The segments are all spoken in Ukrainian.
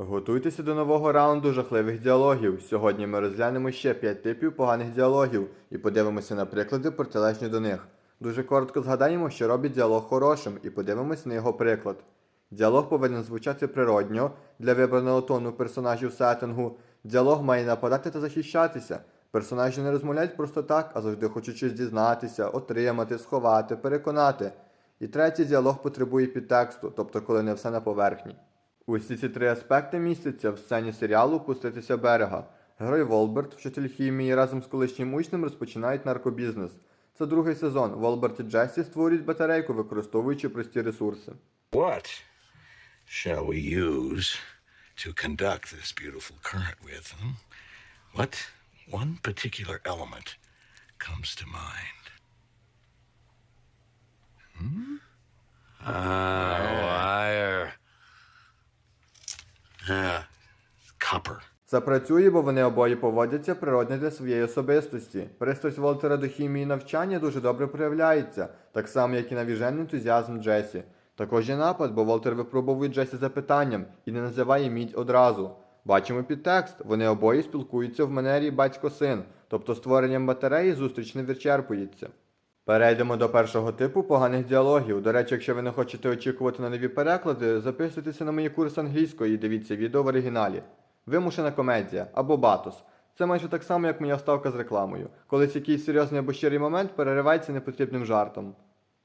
Готуйтеся до нового раунду жахливих діалогів. Сьогодні ми розглянемо ще 5 типів поганих діалогів і подивимося на приклади протилежні до них. Дуже коротко згадаємо, що робить діалог хорошим, і подивимось на його приклад. Діалог повинен звучати природньо для вибраного тону персонажів сеттингу. Діалог має нападати та захищатися. Персонажі не розмовляють просто так, а завжди хочуть щось дізнатися, отримати, сховати, переконати. І третій діалог потребує підтексту, тобто коли не все на поверхні. Усі ці три аспекти містяться в сцені серіалу Пуститися берега. Герой Волберт, вчитель хімії, разом з колишнім учнем розпочинають наркобізнес. Це другий сезон. Волберт і Джесі створюють батарейку, використовуючи прості ресурси. What shall we use to conduct this beautiful current with? hmm? What one particular element comes to mind? Hmm? Ah, wire. Ah, copper. Це працює, бо вони обоє поводяться природно для своєї особистості. Пристрасть Волтера до хімії навчання дуже добре проявляється, так само, як і навіжений ентузіазм Джесі. Також є напад, бо Волтер випробовує Джесі запитанням і не називає мідь одразу. Бачимо підтекст, вони обоє спілкуються в манері батько-син, тобто створенням батареї зустріч не вичерпується. Перейдемо до першого типу поганих діалогів. До речі, якщо ви не хочете очікувати на нові переклади, записуйтеся на мої курси англійської і дивіться відео в оригіналі. Вимушена комедія або батос. Це майже так само, як моя вставка з рекламою. Колись якийсь серйозний або щирий момент переривається непотрібним жартом.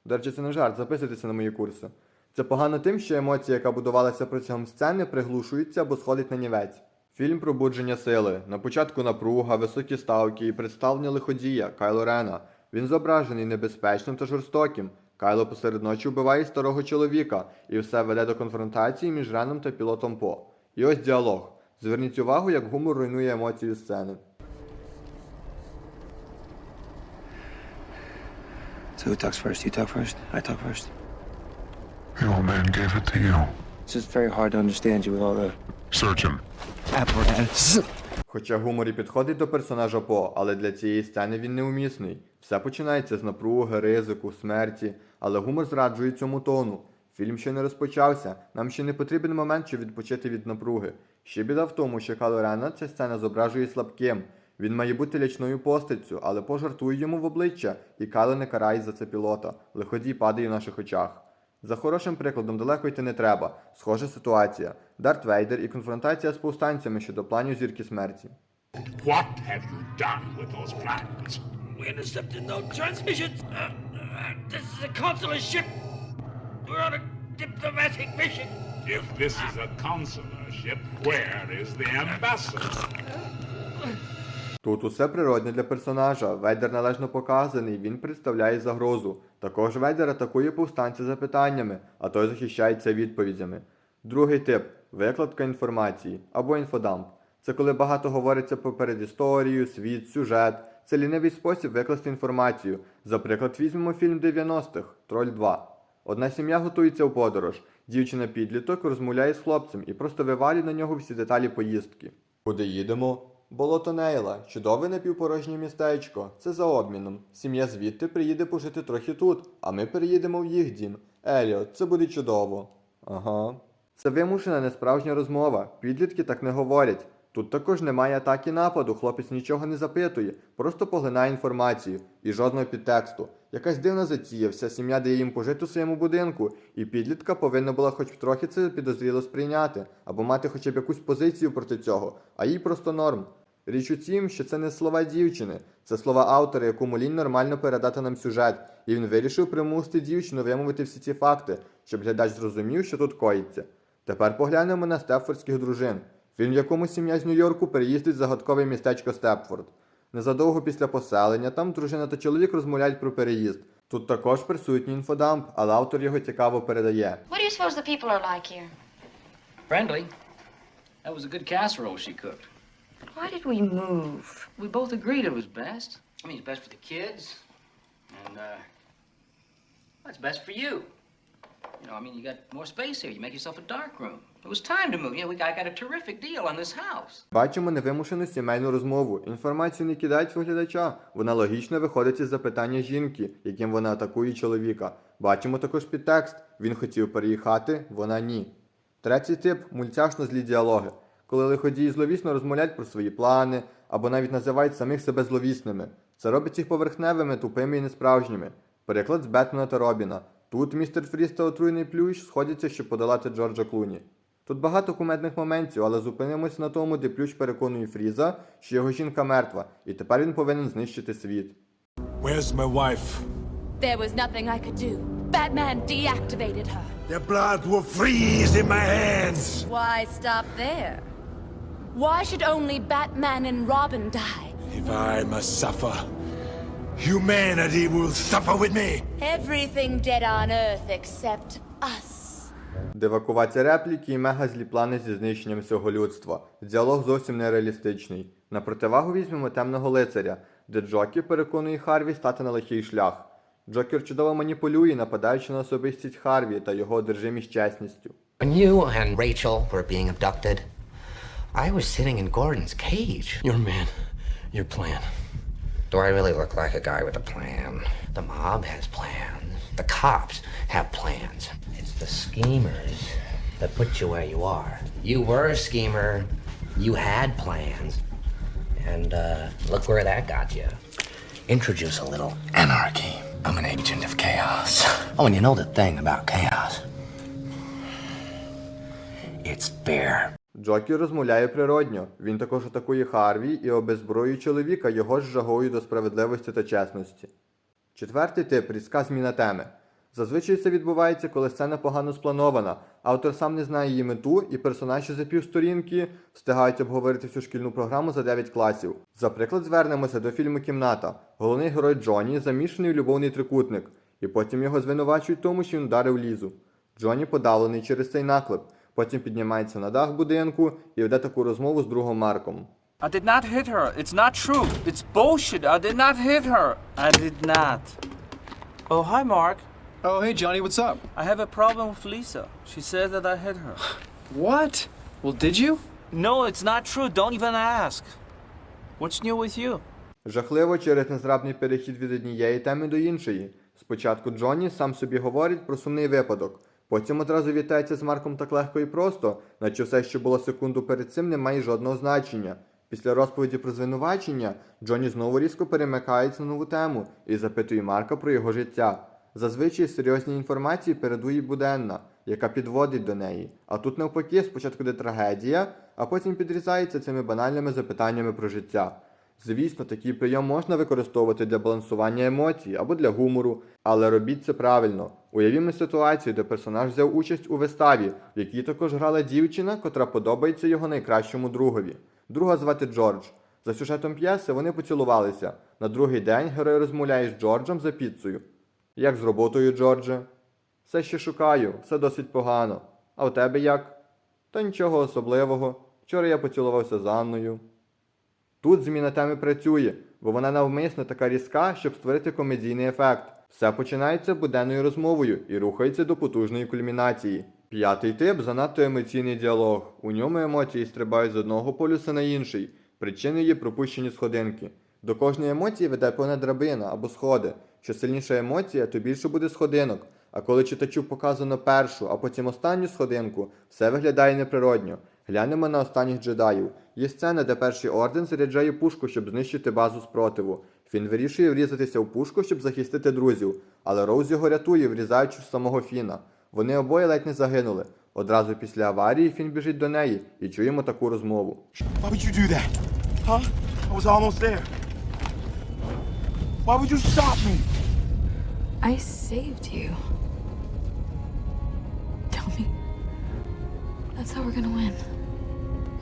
До речі, це не жарт, записуйтеся на мої курси. Це погано тим, що емоція, яка будувалася протягом сцени, приглушується або сходить на нівець. Фільм Пробудження сили. На початку напруга, високі ставки і представлення лиходія Кайло Рена. Він зображений небезпечним та жорстоким. Кайло посеред ночі вбиває старого чоловіка, і все веде до конфронтації між Реном та пілотом По. І ось діалог. Зверніть увагу, як гумор руйнує емоції сцени. So who talks first? You talk first? I talk first? The old man gave it to you. It's just very hard to understand you with all the Search him. apparatus. Хоча гумор і підходить до персонажа По, але для цієї сцени він неумісний. Все починається з напруги, ризику, смерті, але гумор зраджує цьому тону. Фільм ще не розпочався, нам ще не потрібен момент, щоб відпочити від напруги. Ще біда в тому, що Кайло Рена ця сцена зображує слабким. Він має бути лячною постаттю, але пожартує йому в обличчя, і Кайло не карає за це пілота. Лиходій падає в наших очах. За хорошим прикладом далеко йти не треба. Схожа ситуація. Дарт Вейдер і конфронтація з повстанцями щодо планів зірки смерті. What have you done with those plans? We intercepted no transmissions. Uh, uh, this is a consular ship. We're on a diplomatic mission. If this is a consular ship, where is the ambassador? Тут усе природне для персонажа. Вейдер належно показаний, він представляє загрозу. Також Вейдер атакує повстанця запитаннями, а той захищається відповідями. Другий тип викладка інформації або інфодамп. Це коли багато говориться про передісторію, світ, сюжет. Це лінивий спосіб викласти інформацію. За приклад візьмемо фільм 90-х Троль 2. Одна сім'я готується в подорож. Дівчина підліток розмовляє з хлопцем і просто вивалює на нього всі деталі поїздки. Куди їдемо? Болото Нейла, чудове напівпорожнє містечко. Це за обміном. Сім'я звідти приїде пожити трохи тут, а ми переїдемо в їх дім. Еліот, це буде чудово. Ага. Це вимушена несправжня розмова. Підлітки так не говорять. Тут також немає атаки нападу, хлопець нічого не запитує, просто поглинає інформацію і жодного підтексту. Якась дивна затія, вся сім'я дає їм пожити у своєму будинку, і підлітка повинна була хоч трохи це підозріло сприйняти, або мати хоча б якусь позицію проти цього, а їй просто норм. Річ у тім, що це не слова дівчини, це слова автора, якому лінь нормально передати нам сюжет, і він вирішив примусити дівчину вимовити всі ці факти, щоб глядач зрозумів, що тут коїться. Тепер поглянемо на степфордських дружин. Фільм, в якому сім'я з Нью-Йорку переїздить в загадкове містечко Степфорд. Незадовго після поселення там дружина та чоловік розмовляють про переїзд. Тут також присутній інфодамп, але автор його цікаво передає. What do you suppose the people are like here? Friendly. That was a good casserole she cooked. Why did we move? We both agreed it was best. I mean, it's best for the kids, and uh, well, it's best for you. You know, I mean, you got more space here. You make yourself a dark room. It was time to move. Yeah, we got, I got a terrific deal on this house. Бачимо невимушену сімейну розмову. Інформацію не кидають виглядача. Вона логічно виходить із запитання жінки, яким вона атакує чоловіка. Бачимо також підтекст. Він хотів переїхати, вона ні. Третій тип мультяшно злі діалоги, коли лиходії зловісно розмовляють про свої плани або навіть називають самих себе зловісними. Це робить їх поверхневими, тупими і несправжніми. Переклад з Бетмена та Робіна. Тут містер Фріс та отруйний плющ сходяться, щоб подолати Джорджа Клуні. Тут багато кумедних моментів, але зупинимося на тому, де плющ переконує Фріза, що його жінка мертва, і тепер він повинен знищити світ. Where's my wife? There was nothing I could do. Batman deactivated her. The blood will freeze in my hands. Why stop there? Why should only Batman and Robin die? If I must suffer, humanity will suffer with me. Everything dead on Earth except us. Девакувація репліки і мега злі плани зі знищенням всього людства. Діалог зовсім нереалістичний. На противагу візьмемо темного лицаря, де Джокі переконує Харві стати на лихий шлях. Джокер чудово маніпулює, нападаючи на особистість Харві та його одержимість чесністю. When you and Rachel were being abducted, I was sitting in Gordon's cage. Your man. Your plan. Do I really look like a guy with a plan? The mob has plans. The cops have plans. It's the schemers that put you where you are. You were a schemer. You had plans. And uh, look where that got you. Introduce a little anarchy. I'm an agent of chaos. Oh, and you know the thing about chaos? It's fair. Джокер розмовляє природньо. Він також атакує Харві і обезброює чоловіка його ж жагою до справедливості та чесності. Четвертий тип різка зміна теми. Зазвичай це відбувається, коли сцена погано спланована, автор сам не знає її мету, і персонажі за півсторінки встигають обговорити всю шкільну програму за 9 класів. За приклад звернемося до фільму Кімната. Головний герой Джоні замішаний у любовний трикутник, і потім його звинувачують тому, що він ударив лізу. Джоні подавлений через цей наклеп, потім піднімається на дах будинку і веде таку розмову з другом Марком. I did not hit her. It's not true. It's bullshit. I did not hit her. I did not. Oh, hi, Mark. Oh, hey, Johnny, what's up? I have a problem with Lisa. She said that I hit her. What? Well, did you? No, it's not true. Don't even ask. What's new with you? Жахливо через незрабний перехід від однієї теми до іншої. Спочатку Джонні сам собі говорить про сумний випадок, потім одразу вітається з Марком так легко і просто, наче все, що було секунду перед цим, не має жодного значення. Після розповіді про звинувачення Джонні знову різко перемикається на нову тему і запитує Марка про його життя. Зазвичай серйозній інформації передує буденна, яка підводить до неї. А тут навпаки, спочатку де трагедія, а потім підрізається цими банальними запитаннями про життя. Звісно, такий прийом можна використовувати для балансування емоцій або для гумору, але робіть це правильно. Уявімо ситуацію, де персонаж взяв участь у виставі, в якій також грала дівчина, котра подобається його найкращому другові. Друга звати Джордж. За сюжетом п'єси вони поцілувалися. На другий день герой розмовляє з Джорджем за піцею. Як з роботою, Джордже? Все ще шукаю, все досить погано. А у тебе як? Та нічого особливого. Вчора я поцілувався з Анною. Тут зміна теми працює, бо вона навмисно така різка, щоб створити комедійний ефект. Все починається буденною розмовою і рухається до потужної кульмінації. П'ятий тип занадто емоційний діалог. У ньому емоції стрибають з одного полюса на інший. Причиною є пропущені сходинки. До кожної емоції веде певна драбина або сходи. Що сильніша емоція, то більше буде сходинок. А коли читачу показано першу, а потім останню сходинку, все виглядає неприродньо. Глянемо на останніх джедаїв. Є сцена, де перший орден заряджає пушку, щоб знищити базу спротиву. Фін вирішує врізатися в пушку, щоб захистити друзів, але Роуз його рятує, врізаючи в самого Фіна. Вони обоє ледь не загинули. Одразу після аварії Фін біжить до неї і чуємо таку розмову. Why would you do that? Huh? I was almost there. Why would you stop me? I saved you. Tell me. That's how we're gonna win.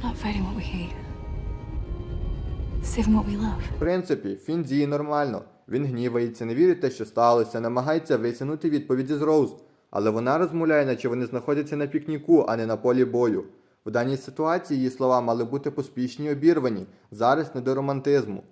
Not fighting what we hate. Saving what. В принципі, Фін діє нормально. Він гнівається, не вірить те, що сталося, намагається витягнути відповіді з Роуз. Але вона розмовляє, наче вони знаходяться на пікніку, а не на полі бою. В даній ситуації її слова мали бути поспішні й обірвані, зараз не до романтизму.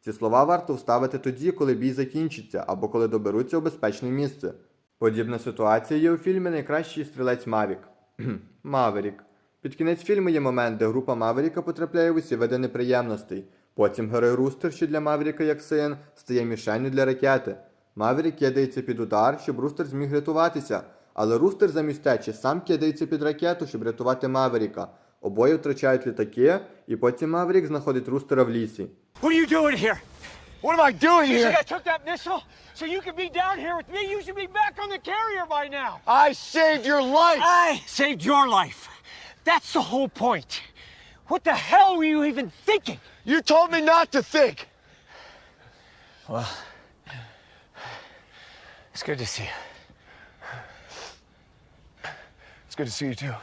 Ці слова варто вставити тоді, коли бій закінчиться, або коли доберуться у безпечне місце. Подібна ситуація є у фільмі Найкращий стрілець Мавік. Маверік. Під кінець фільму є момент, де група Маверіка потрапляє в усі види неприємностей. Потім герой Рустер, що для Маверіка як син, стає мішенню для ракети. Маверік кидається під удар, щоб Рустер зміг рятуватися, Але Рустер замість течі сам кидається під ракету, щоб рятувати Маверіка. Обоє втрачають літаки, і потім Маверік знаходить Рустера в лісі. What are you doing here? What am I doing You here? I took that missile so you could be down here with me? You should be back on the carrier by now. I saved your life! I saved your life. That's the whole point. What the hell were you even thinking? You told me not to think! Well, it's good to see you. It's good to see you too.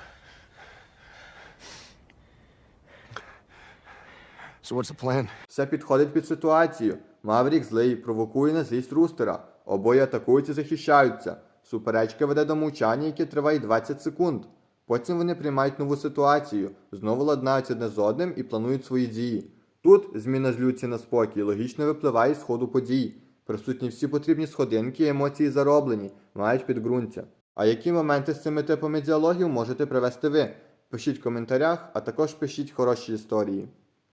So what's the plan? Все підходить під ситуацію. Маврік злий провокує на злість Рустера. Обоє атакують і захищаються. Суперечка веде до мовчання, яке триває 20 секунд. Потім вони приймають нову ситуацію, знову ладнаються одне з одним і планують свої дії. Тут зміна з люці на спокій логічно випливає з ходу подій. Присутні всі потрібні сходинки і емоції зароблені, мають підґрунтя. А які моменти з цими типами діалогів можете привести ви? Пишіть в коментарях, а також пишіть хороші історії.